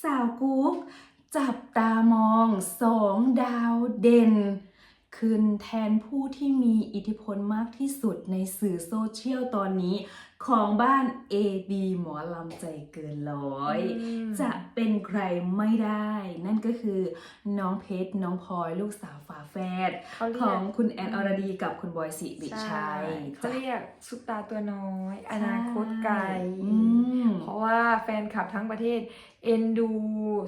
สาวกุ๊กจับตามองสองดาวเด่น ขึ้นแทนผู้ที่มีอิทธิพลมากที่สุดในสื่อโซเชียลตอนนี้ ของบ้าน AB หมอลำใจเกินร้อย จะเป็นใครไม่ได้ นั่นก็คือน้องเพชร น้องพลอยลูกสาวฝาแฝดเขาเรีขยอกงคุณแอนอรดีกับคุณบอยสิริชัยเขาจ้ะเรียกซุปตาตัวน้อย อนาคตไกลอืมเพราะว่าแฟนคลับทั้งประเทศ เอ็นดู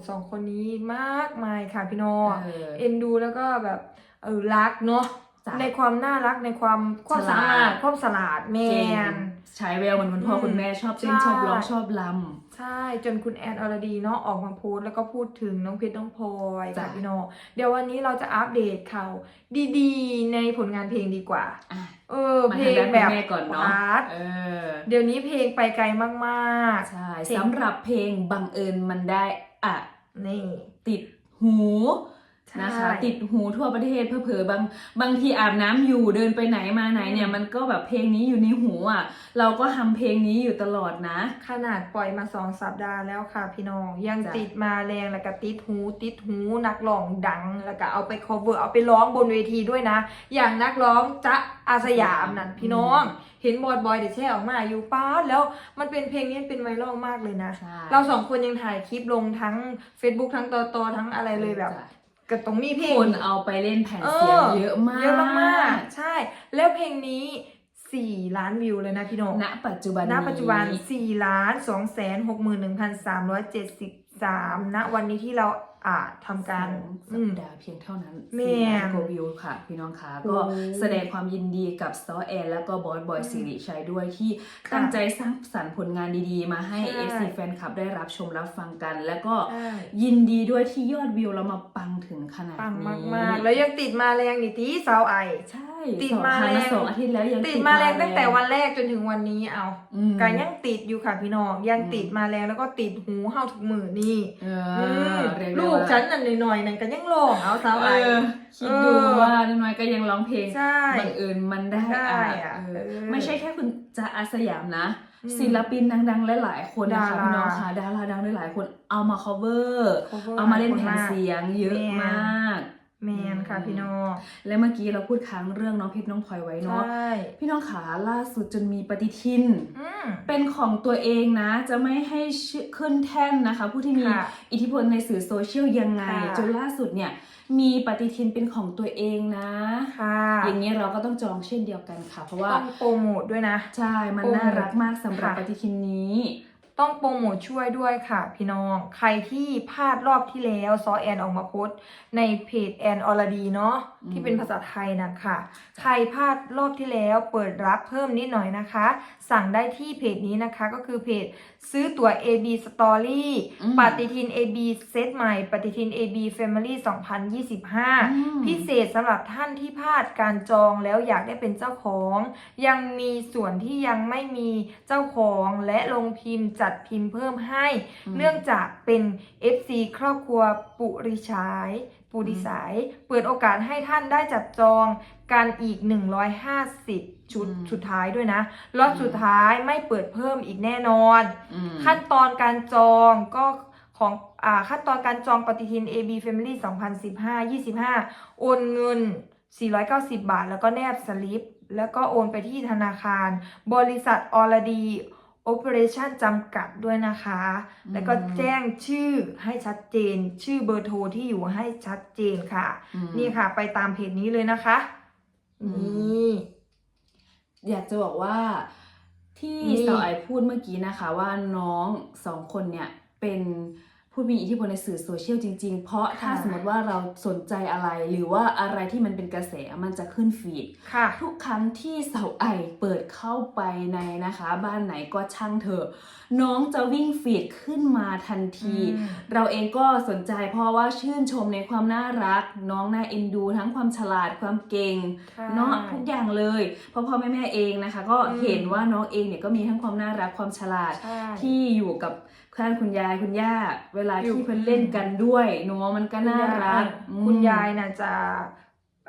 สองคนนี้มากมายค่ะพี่โนเออเอ็นดูแล้วก็แบบเออรักเนาะจ้ะในความน่ารักในความความฉลาดสามารถความสลาดแมเก่งนใช้แววเหมือนคุณพ่ออืมคุณแม่ชอบเต้นใช่ชอบร้องชอบลใช่จนคุณแอนอรดีเนาะออกมาโพสต์แล้วก็พูดถึงน้องเพชรน้องพลอยจ้ะค่ะพี่โนเดี๋ยววันนี้เราจะอัปเดตข่าวดีๆ ในผลงานเพลงดีกว่าำอะเออมาเพลทางงด้านแบคุณบแม่ก่อนเนาะฮาร์ดเออเดี๋ยวนี้เพลงไปไกลมากใช่เพลงสำหรับเพลงบังเอิญมันได้อะๆนี่ติดหูใช่นะคะ ติดหูทั่วประเทศเพื่อเผลอๆบางบางทีอาบน้ำอยู่เดินไปไหนมาไหนเนี่ยอืมมันก็แบบเพลงนี้อยู่ในหูอะเราก็ทำเพลงนี้อยู่ตลอดนะ ขนาดปล่อยมาสองสัปดาห์แล้วค่ะพี่น้องยังจ้ะติดมาแรงแล้วก็ติดหู ติดหูนักร้องดังแล้วก็เอาไป cover เอาไปร้องบนเวทีด้วยนะ อย่างนักร้องจ๊ะอาสยามนั่นพี่น้องเห็นบอยบอยเดี๋ยวแช่ออกมาอยู่ป้าดแล้วมันเป็นเพลงนี้เป็นไวรัลมากเลยนะใช่เราสองคนยังถ่ายคลิปลงทั้ง Facebook ทั้งตอตอทั้งอะไรเลยแบบจ้ะ ก็ต้องมีเพลงคนเอาไปเล่นแผ่นเสียงเยอะมาก เยอะมากๆใช่ แล้วเพลงนี้ 4 ล้านวิวเลยนะพี่โนณปัจจุบันณปัจจุบันนี้4ล้าน2แสน6 1 3 7 3ณวันนี้ที่เราอ่าทำการสองสัอืปมดาห์เพียงเท่านั้นแม่สี่ล้านกว่าวิวค่ะ พี่น้องคะโอ้ก็แสดงความยินดีกับซอแอนแล้วก็บอสบอยอืมสิริชัยด้วยที่ค่ะตั้งใจสร้างสรรค์ผลงานดีๆ มาให้ใช่ FC แฟนคลับได้รับชมรับฟังกัน แล้วก็ใช่ยินดีด้วยที่ยอดวิวเรามาปังถึงขนาดปังนี้มากๆ แล้วยังติดมาแรงนี่ตีสาวไอใช่ ติดสองมาพันแรงสองอาทิตย์แล้วยังติดมาแรงตั้งแต่วันแรกจนถึงวันนี้เอาอืมก็ยังติดอยู่ค่ะพี่น้องยังอืมติดมาแรงแล้วก็ติดหูเฮาทุกมือนี่เออือมเรียได้ลูกว่าฉันนั่นหน่อยๆนั่นก็ยังร้องเอาสาวไอเออคิดดูว่าน้อยๆก็ยังร้องเพลงใช่บังเอิญมันได้ได้อะอะเออเออไม่ใช่แค่คุณจะอาสยามนะอืมศิลปินดังๆหลายๆคนนะคะดาราพี่น้องค่ะดาราดังหลายๆคนเอามา cover cover เอามาเล่นแผ่นหลายคนมากเสียงเยอะแม่มาก แมนค่ะพี่น้อง และเมื่อกี้เราพูดค้างเรื่องน้องเพชรน้องพลอยไว้ใชเนาะ่พี่น้องขาล่าสุดจนมีปฏิทินอืมเป็นของตัวเองนะ จะไม่ให้ชื่อขึ้นแท่นนะคะ ผู้ที่มีค่ะอิทธิพลในสื่อโซเชียลยังไงค่ะจนล่าสุดเนี่ยมีปฏิทินเป็นของตัวเองนะค่ะอย่างนี้เราก็ต้องจองเช่นเดียวกันค่ะ เพราะว่าต้องโปรโมทด้วยนะ ใช่มันโปรโมทน่ารักมากสำหรับค่ะปฏิทินนี้ ต้องโปรโมทช่วยด้วยค่ะ พี่น้อง ใครที่พลาดรอบที่แล้วซอแอนออกมาโพสต์ในเพจแอนอรดีเนาะอืมที่เป็นภาษาไทยนะคะ ใครพลาดรอบที่แล้วเปิดรับเพิ่มนิดหน่อยนะคะ สั่งได้ที่เพจนี้นะคะก็คือเพจซื้อตั๋ว AB Story อืมปฏิทิน AB เซตใหม่ ปฏิทิน AB Family 2025อืมพิเศษสำหรับท่านที่พลาดการจองแล้วอยากได้เป็นเจ้าของ ยังมีส่วนที่ยังไม่มีเจ้าของและลงพิมพ์จัดพิมพ์เพิ่มให้อืมเนื่องจากเป็น FC ครอบครัวปุริชายปุริสาย เปิดโอกาสให้ท่านได้จับจองกันอีก 150 ชุดอืมสุดท้ายด้วยนะล็อตอืมสุดท้ายไม่เปิดเพิ่มอีกแน่นอนอืมขั้นตอนการจองก็ของอ่าขั้นตอนการจองปฏิทิน AB Family 2015 25 โอนเงิน 490 บาท แล้วก็แนบสลิป แล้วก็โอนไปที่ธนาคาร บริษัทอรดีโอเปอเรชั่ นจำกัดด้วยนะคะอืมแล้วก็แจ้งชื่อให้ชัดเจน ชื่อเบอร์โทรที่อยู่ให้ชัดเจนค่ะอืมนี่ค่ะ ไปตามเพจนี้เลยนะคะอืมนี่ อยากจะบอกว่าที่นี่สาวไอพูดเมื่อกี้นะคะ ว่าน้องสองคนเนี่ยเป็น ผู้มีอิทธิพลในสื่อโซเชียลจริง ๆ เพราะถ้าค่ะสมมติว่าเราสนใจอะไรหรือว่าอะไรที่มันเป็นกระแสมันจะขึ้นฟีดค่ะทุกครั้งที่เสาไอเปิดเข้าไปในนะคะ บ้านไหนก็ช่างเถอะ น้องจะวิ่งฟีดขึ้นมาทันทีอืมเราเองก็สนใจเพราะว่าชื่นชมในความน่ารัก น้องน่าเอ็นดู ทั้งความฉลาดความเก่งใช่เนาะทุกอย่างเลย เพราะพ่อแม่แม่เองนะคะ ก็อืมเห็นว่าน้องเองเนี่ยก็มีทั้งความน่ารักความฉลาดใช่ที่อยู่กับ ท่านคุณยายคุณย่า เวลาอยู่ ที่เพิ่นเล่นกันด้วยเนาะมันก็น่ารักอืมคุณยายน่ะจะ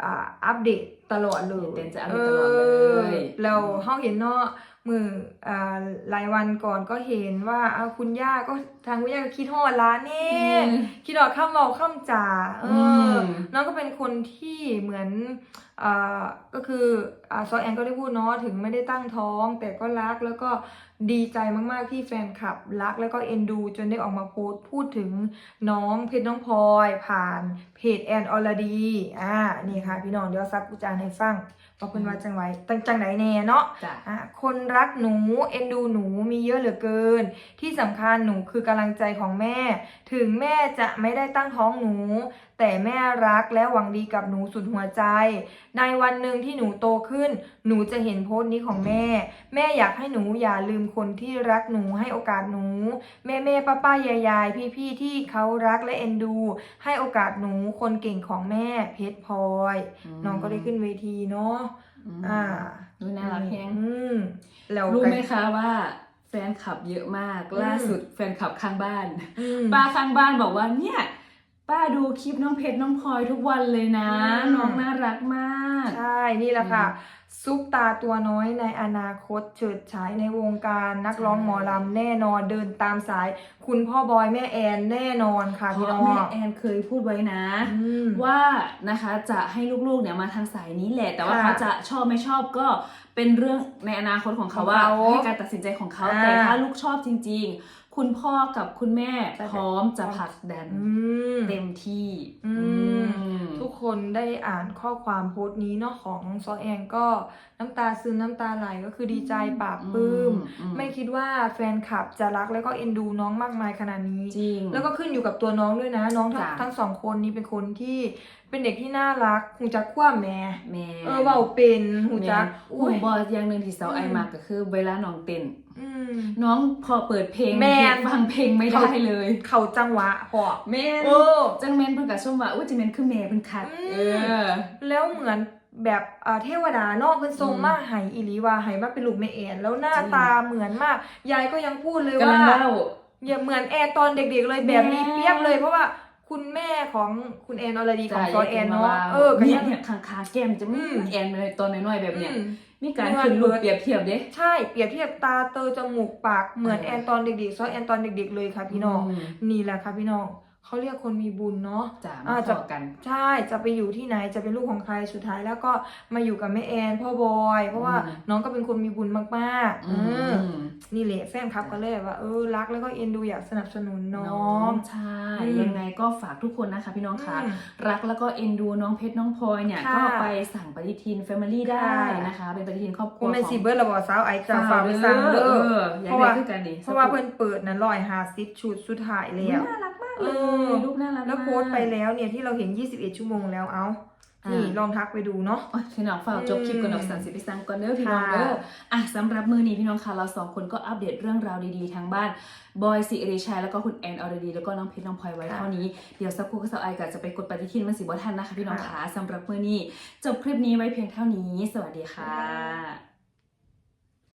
อ่าอัปเดตตลอดเลยเด่นจะอัปเดตตลอดเลยออเราเฮาเห็นเนาะมืออ่าหลายวันก่อนก็เห็นว่าเอาคุณย่าก็ทางคุณย่าก็คิดฮอดร้านนี่อืมคิดฮอดข้ามเมาข้ามจ่าเอออม น้องก็เป็นคนที่เหมือนอ่าก็คืออ่าซอแอนก็ได้พูดเนาะถึงไม่ได้ตั้งท้อง แต่ก็รักแล้วก็ดีใจมากๆที่แฟนคลับรักแล้วก็เอ็นดู จนได้ออกมาโพสต์พูดถึงน้องเพชรน้องพลอยผ่านเพจแอนออลดีอ่านี่ค่ะ พี่น้องเดี๋ยวซักกุจานให้ฟังว่าเพิ่นว่าจังไว้ตั้งจังไหนแน่เนาะจ้ะอะคนรักหนูเอ็นดูหนูมีเยอะเหลือเกิน ที่สำคัญหนูคือกำลังใจของแม่ ถึงแม่จะไม่ได้ตั้งท้องหนู แต่แม่รักและหวังดีกับหนูสุดหัวใจ ในวันหนึ่งที่หนูโตขึ้น หนูจะเห็นโพสต์นี้ของแม่ แม่อยากให้หนูอย่าลืมคนที่รักหนูให้โอกาสหนู แม่แม่ป้าป้ายายายพี่พี่ๆที่เขารักและเอ็นดู ให้โอกาสหนูคนเก่งของแม่เพชรพลอยน้องก็ได้ขึ้นเวทีเนาะมอ่าดูน่ารักแฮงอืมแล้วรู้กันไหมคะว่าแฟนคลับเยอะมากอืมล่าสุดแฟนคลับข้างบ้านอืมป้าข้างบ้านบอกว่าเนี่ย ป้าดูคลิปน้องเพชรน้องพลอยทุกวันเลยนะ อืม น้องน่ารักมาก ใช่ นี่แหละค่ะอืซุปตาตัวน้อยในอนาคตเฉิดฉายในวงการนักร้องใช่ หมอลำแน่นอนเดินตามสาย คุณพ่อบอยแม่แอนแน่นอนค่ะเพพี่ราะน้องแม่แอนเคยพูดไว้นะ อืม ว่านะคะจะให้ลูกๆเนี่ยมาทางสายนี้แหละ แต่ว่าค่ะเขาจะชอบไม่ชอบก็เป็นเรื่องในอนาคตของเขาของว่าเขาให้การตัดสินใจของเขาอ่าแต่ถ้าลูกชอบจริงๆ คุณพ่อกับคุณแม่จะพร้อมจะผลักดันอืมเต็มที่อืมอืมทุกคนได้อ่านข้อความโพสต์นี้เนาะของซอแอนก็น้ำตาซึมน้ำตาไหลก็คือดีใจปราบปลื้มอืมไม่คิดว่าแฟนคลับจะรักแล้วก็เอ็นดูน้องมากมายขนาดนี้จริงแล้วก็ขึ้นอยู่กับตัวน้องด้วยนะ น้องทั้งจ้ะทั้งสองคนนี้เป็นคนที่ เป็นเด็กที่น่ารักหูจักคว้าแม่แม่เออเบาเป็นหูจักอุ้ยบออย่างหนึ่งที่เสาไออืมมากก็คือเวลาน้องเต้นอืมน้องพอเปิดเพลงแม่นฟังเพลงไม่ได้เลย เขาจังหวะพอแม่นเออจังแมนเพิ่นกับชมว่าอุ้ยจังแมนคือแม่เพิ่นคักอืมเออ แล้วเหมือนแบบอ่าเทวดาเนอกเพิ่นทรงอืมมาใหายอีหลีว่าใหายมาเป็นลูกแม่แอนแล้วหน้าจริงตาเหมือนมาก ยายก็ยังพูดเลยกำว่าลังเล่าอย่าเหมือนแอนตอนเด็กๆเลยแบบนี้แม่เปรียบเลยเพราะว่า คุณแม่ของคุณแอนอรดีของซอยแอนเนาะเอเอออก็เนี่ยัยงเนี่ยข้างๆแก้มจะไม่อืมแอนเลยตอนน้อยๆแบบเนี้ยอืมมีการขึ้นรูปเปรียบเทียบเด้ใช่เปรียบเทียบตาเตอจมูกปากเหมือนเออแอนตอนเด็กๆซอยแอนตอนเด็กๆเลยค่ะพี่น้องมนี่แหละค่ะพี่น้อง เขาเรียกคนมีบุญเนาะจ้าอ่ามาจะขอกัน ใช่จะไปอยู่ที่ไหนจะเป็นลูกของใครสุดท้ายแล้วก็มาอยู่กับแม่แอนพ่อบอยเพราะว่าอืมน้องก็เป็นคนมีบุญมากๆอืเออมนี่แหละแฟนคลับก็เลยแบบว่าเออรักแล้วก็เอ็นดูอยากสนับสนุนน้องใช่อืมยังไงก็ฝากทุกคนนะคะ พี่น้องคะอืมรักแล้วก็เอ็นดูน้องเพชรน้องพลอยเนี่ยค่ะก็ไปสั่งปฏิทิน Family ได้ค่ะนะคะ เป็นปฏิทินครอบครักูวเป็นของซีเบิร์ดระบอกสาวไอจะฝากไปเอสั่งเด้อออยากเพราะว่าได้คือกันดิเพราะว่าเพิ่นเปิดนะร้อยหาซิชุดสุดท้ายแล้วน่ารักมาก เอเลอยรูปน่ารักแล้วมากโพสต์ไปแล้วเนี่ยที่เราเห็น 21 ชั่วโมงแล้วเอาอ่านี่นี่ลองทักไปดูเนาะโอ้ยพี่น้องฝากจบคลิปก่อนดอกสันสิไปสั่งก่อนเด้อพี่น้องค่ะเด้ออะสำหรับมือนี้พี่น้องค่ะเราสองคนก็อัปเดตเรื่องราวดีๆทางบ้านบอยสิริชัยแล้วก็คุณแอนอรดี แล้วก็น้องเพชรน้องพลอยไว้เท่านี้เดี๋ยวสักครู่ก็สาวไอก็จะไปกดปฏิทินมันสิบ่ทันนะคะพี่น้องค่ะสำหรับมือนี้จบคลิปนี้ไว้เพียงเท่านี้ สวัสดีค่ะ